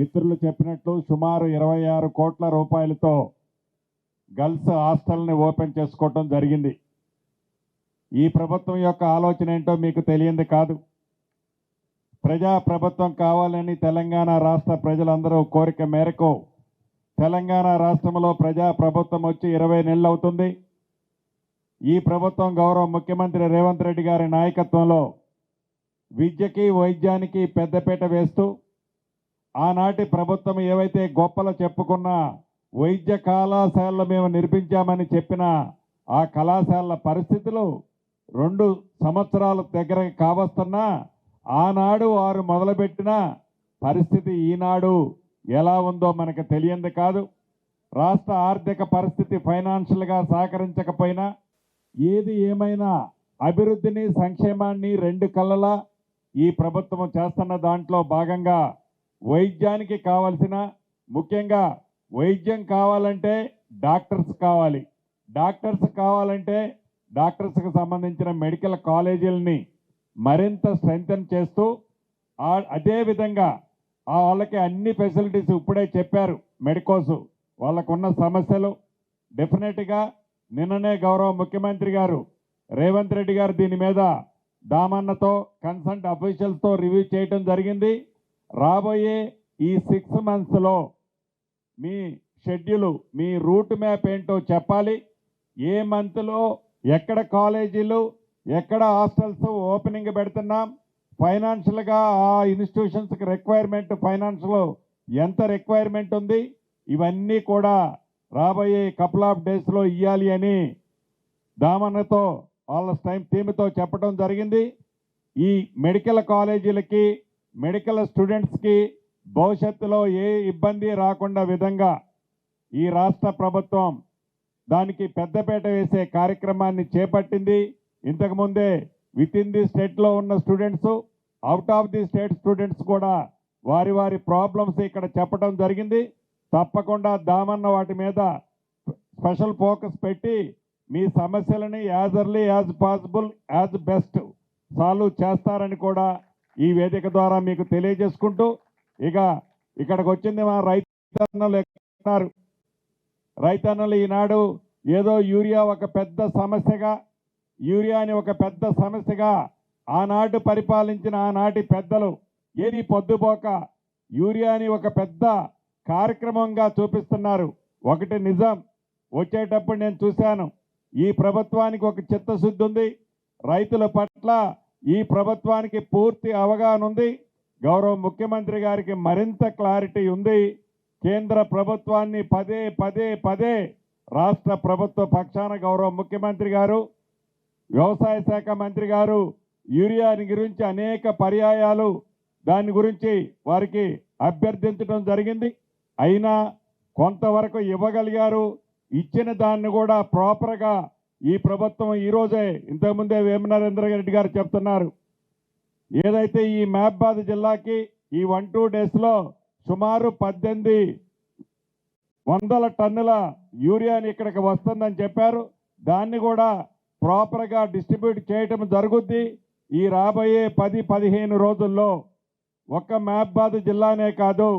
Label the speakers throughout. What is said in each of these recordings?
Speaker 1: మిత్రులు చెప్పినట్లు సుమారు ఇరవై ఆరు కోట్ల రూపాయలతో గర్ల్స్ హాస్టల్ని ఓపెన్ చేసుకోవటం జరిగింది. ఈ ప్రభుత్వం యొక్క ఆలోచన ఏంటో మీకు తెలియంది కాదు. ప్రజా ప్రభుత్వం కావాలని తెలంగాణ రాష్ట్ర ప్రజలందరూ కోరిక మేరకు తెలంగాణ రాష్ట్రంలో ప్రజా ప్రభుత్వం వచ్చి ఇరవై నెలలు అవుతుంది. ఈ ప్రభుత్వం గౌరవ ముఖ్యమంత్రి రేవంత్ రెడ్డి గారి నాయకత్వంలో విద్యకి వైద్యానికి పెద్దపీట వేస్తూ ఆనాటి ప్రభుత్వం ఏవైతే గొప్పలు చెప్పుకున్న వైద్య కళాశాలలు మేము నిర్మించామని చెప్పిన ఆ కళాశాలల పరిస్థితులు రెండు సంవత్సరాల దగ్గర కావస్తున్నా ఆనాడు వారు మొదలుపెట్టిన పరిస్థితి ఈనాడు ఎలా ఉందో మనకు తెలియంది కాదు. రాష్ట్ర ఆర్థిక పరిస్థితి ఫైనాన్షియల్గా సహకరించకపోయినా ఏది ఏమైనా అభివృద్ధిని సంక్షేమాన్ని రెండు కళ్ళలా ఈ ప్రభుత్వం చేస్తున్న దాంట్లో భాగంగా వైద్యానికి కావలసిన ముఖ్యంగా వైద్యం కావాలంటే డాక్టర్స్ కావాలి. డాక్టర్స్ కావాలంటే డాక్టర్స్కి సంబంధించిన మెడికల్ కాలేజీలని మరింత స్ట్రెంగ్తన్ చేస్తూ అదేవిధంగా ఆ వాళ్ళకి అన్ని ఫెసిలిటీస్ ఇప్పుడే చెప్పారు మెడికోస్. వాళ్ళకున్న సమస్యలు డెఫినెట్గా నిన్ననే గౌరవ ముఖ్యమంత్రి గారు రేవంత్ రెడ్డి గారు దీని మీద దామన్నతో కన్సల్ట్ అఫీషియల్స్తో రివ్యూ చేయడం జరిగింది. రాబోయే ఈ సిక్స్ మంత్స్లో మీ షెడ్యూల్ మీ రూట్ మ్యాప్ ఏంటో చెప్పాలి. ఏ మంత్లో ఎక్కడ కాలేజీలు ఎక్కడ హాస్టల్స్ ఓపెనింగ్ పెడుతున్నాం ఫైనాన్షియల్గా ఆ ఇన్స్టిట్యూషన్స్కి రిక్వైర్మెంట్ ఫైనాన్షియల్ ఎంత రిక్వైర్మెంట్ ఉంది ఇవన్నీ కూడా రాబోయే కపుల్ ఆఫ్ డేస్లో ఇవ్వాలి అని దామన్నతో వాళ్ళ టైం టీమ్తో చెప్పడం జరిగింది. ఈ మెడికల్ కాలేజీలకి మెడికల్ స్టూడెంట్స్కి భవిష్యత్తులో ఏ ఇబ్బంది రాకుండా విధంగా ఈ రాష్ట్ర ప్రభుత్వం దానికి పెద్దపేట వేసే కార్యక్రమాన్ని చేపట్టింది. ఇంతకుముందే విత్ ఇన్ ది స్టేట్లో ఉన్న students out of the state students కూడా వారి వారి ప్రాబ్లమ్స్ ఇక్కడ చెప్పడం జరిగింది. తప్పకుండా దామన్న వాటి మీద స్పెషల్ ఫోకస్ పెట్టి మీ సమస్యలని as early as possible as best solve చేస్తారని కూడా ఈ వేదిక ద్వారా మీకు తెలియజేసుకుంటూ ఇక ఇక్కడికి వచ్చింది మా రైతన్నలు ఎక్కడున్నారు? రైతన్నలు ఈనాడు ఏదో యూరియా ఒక పెద్ద సమస్యగా యూరియాని ఒక పెద్ద సమస్యగా ఆనాడు పరిపాలించిన ఆనాటి పెద్దలు ఏది పొద్దుపోక యూరియాని ఒక పెద్ద కార్యక్రమంగా చూపిస్తున్నారు. ఒకటి నిజం వచ్చేటప్పుడు నేను చూశాను ఈ ప్రభుత్వానికి ఒక చిత్తశుద్ధి ఉంది. రైతుల పట్ల ఈ ప్రభుత్వానికి పూర్తి అవగాహన ఉంది. గౌరవ ముఖ్యమంత్రి గారికి మరింత క్లారిటీ ఉంది. కేంద్ర ప్రభుత్వాన్ని పదే పదే పదే రాష్ట్ర ప్రభుత్వ పక్షాన గౌరవ ముఖ్యమంత్రి గారు వ్యవసాయ శాఖ మంత్రి గారు యూరియాని గురించి అనేక పర్యాయాలు దాని గురించి వారికి అభ్యర్థించడం జరిగింది. అయినా కొంతవరకు ఇవ్వగలిగారు. ఇచ్చిన దాన్ని కూడా ప్రాపర్గా ఈ ప్రభుత్వం ఈరోజే ఇంతకుముందే వేమనరేంద్ర రెడ్డి గారు చెప్తున్నారు. ఏదైతే ఈ మహబాద్ జిల్లాకి ఈ వన్ టూ డేస్లో సుమారు పద్దెనిమిది వందల టన్నుల యూరియాని ఇక్కడికి వస్తుందని చెప్పారు. దాన్ని కూడా ప్రాపర్గా డిస్ట్రిబ్యూట్ చేయటం జరుగుద్ది. ఈ రాబోయే పది పదిహేను రోజుల్లో ఒక్క మహబాద్ జిల్లానే కాదు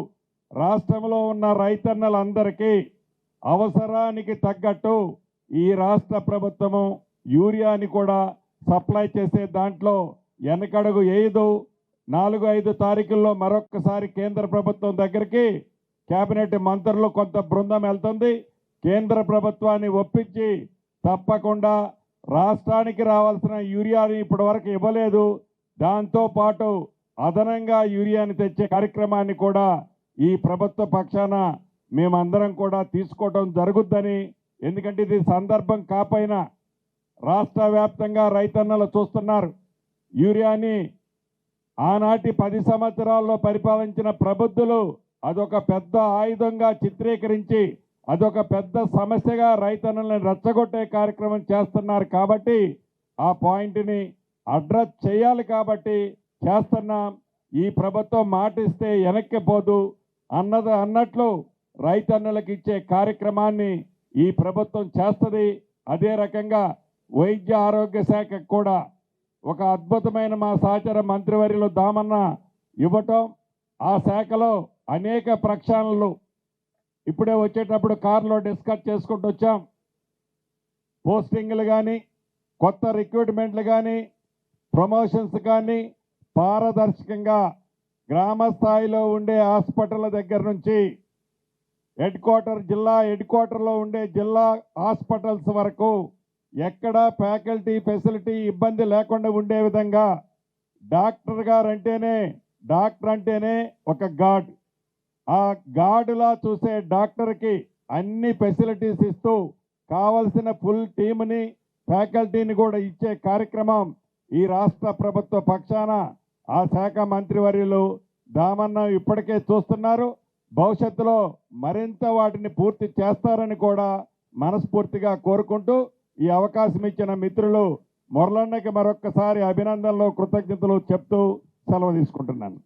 Speaker 1: రాష్ట్రంలో ఉన్న రైతన్నలందరికీ అవసరానికి తగ్గట్టు ఈ రాష్ట్ర ప్రభుత్వము యూరియాని కూడా సప్లై చేసే దాంట్లో వెనకడుగు ఏదు నాలుగు ఐదు తారీఖుల్లో మరొక్కసారి కేంద్ర ప్రభుత్వం దగ్గరికి కేబినెట్ మంత్రులు కొంత బృందం వెళ్తుంది. కేంద్ర ప్రభుత్వాన్ని ఒప్పించి తప్పకుండా రాష్ట్రానికి రావాల్సిన యూరియాని ఇప్పటి వరకు ఇవ్వలేదు. దాంతో పాటు అదనంగా యూరియాని తెచ్చే కార్యక్రమాన్ని కూడా ఈ ప్రభుత్వ పక్షాన మేమందరం కూడా తీసుకోవడం జరుగుద్దని ఎందుకంటే ఇది సందర్భం కాపైనా రాష్ట్ర వ్యాప్తంగా రైతన్నలు చూస్తున్నారు. యూరియాని ఆనాటి పది సంవత్సరాల్లో పరిపాలించిన ప్రబుద్ధులు అదొక పెద్ద ఆయుధంగా చిత్రీకరించి అదొక పెద్ద సమస్యగా రైతన్నల్ని రెచ్చగొట్టే కార్యక్రమం చేస్తున్నారు కాబట్టి ఆ పాయింట్ని అడ్రస్ చేయాలి కాబట్టి చేస్తున్నాం. ఈ ప్రభుత్వం మాటిస్తే వెనక్కి పోదు అన్నది అన్నట్లు రైతన్నలకు ఇచ్చే కార్యక్రమాన్ని ఈ ప్రభుత్వం చేస్తుంది అదే రకంగా వైద్య ఆరోగ్య శాఖకు కూడా. ఒక అద్భుతమైన మా సహచర మంత్రివర్యులు దామన్న ఇవ్వటం ఆ శాఖలో అనేక ప్రక్షాళనలు. ఇప్పుడే వచ్చేటప్పుడు కారులో డిస్కస్ చేసుకుంటూ వచ్చాం. పోస్టింగ్లు కానీ కొత్త రిక్రూట్మెంట్లు కానీ ప్రమోషన్స్ కానీ పారదర్శకంగా గ్రామ స్థాయిలో ఉండే హాస్పిటల్ దగ్గర నుంచి హెడ్ క్వార్టర్ జిల్లా హెడ్ క్వార్టర్లో ఉండే జిల్లా హాస్పిటల్స్ వరకు ఎక్కడ ఫ్యాకల్టీ ఫెసిలిటీ ఇబ్బంది లేకుండా ఉండే విధంగా డాక్టర్ గారు అంటేనే డాక్టర్ అంటేనే ఒక గాడ్. ఆ గాడులా చూసే డాక్టర్కి అన్ని ఫెసిలిటీస్ ఇస్తూ కావలసిన ఫుల్ టీమ్ని ఫ్యాకల్టీని కూడా ఇచ్చే కార్యక్రమం ఈ రాష్ట్ర ప్రభుత్వ పక్షాన ఆ శాఖ మంత్రివర్యులు దామన్న ఇప్పటికే చూస్తున్నారు. భవిష్యత్తులో మరింత వాటిని పూర్తి చేస్తారని కూడా మనస్ఫూర్తిగా కోరుకుంటూ ఈ అవకాశం ఇచ్చిన మిత్రులు మురళన్నకి మరొక్కసారి అభినందనలు కృతజ్ఞతలు చెప్తూ సెలవు తీసుకుంటున్నాను.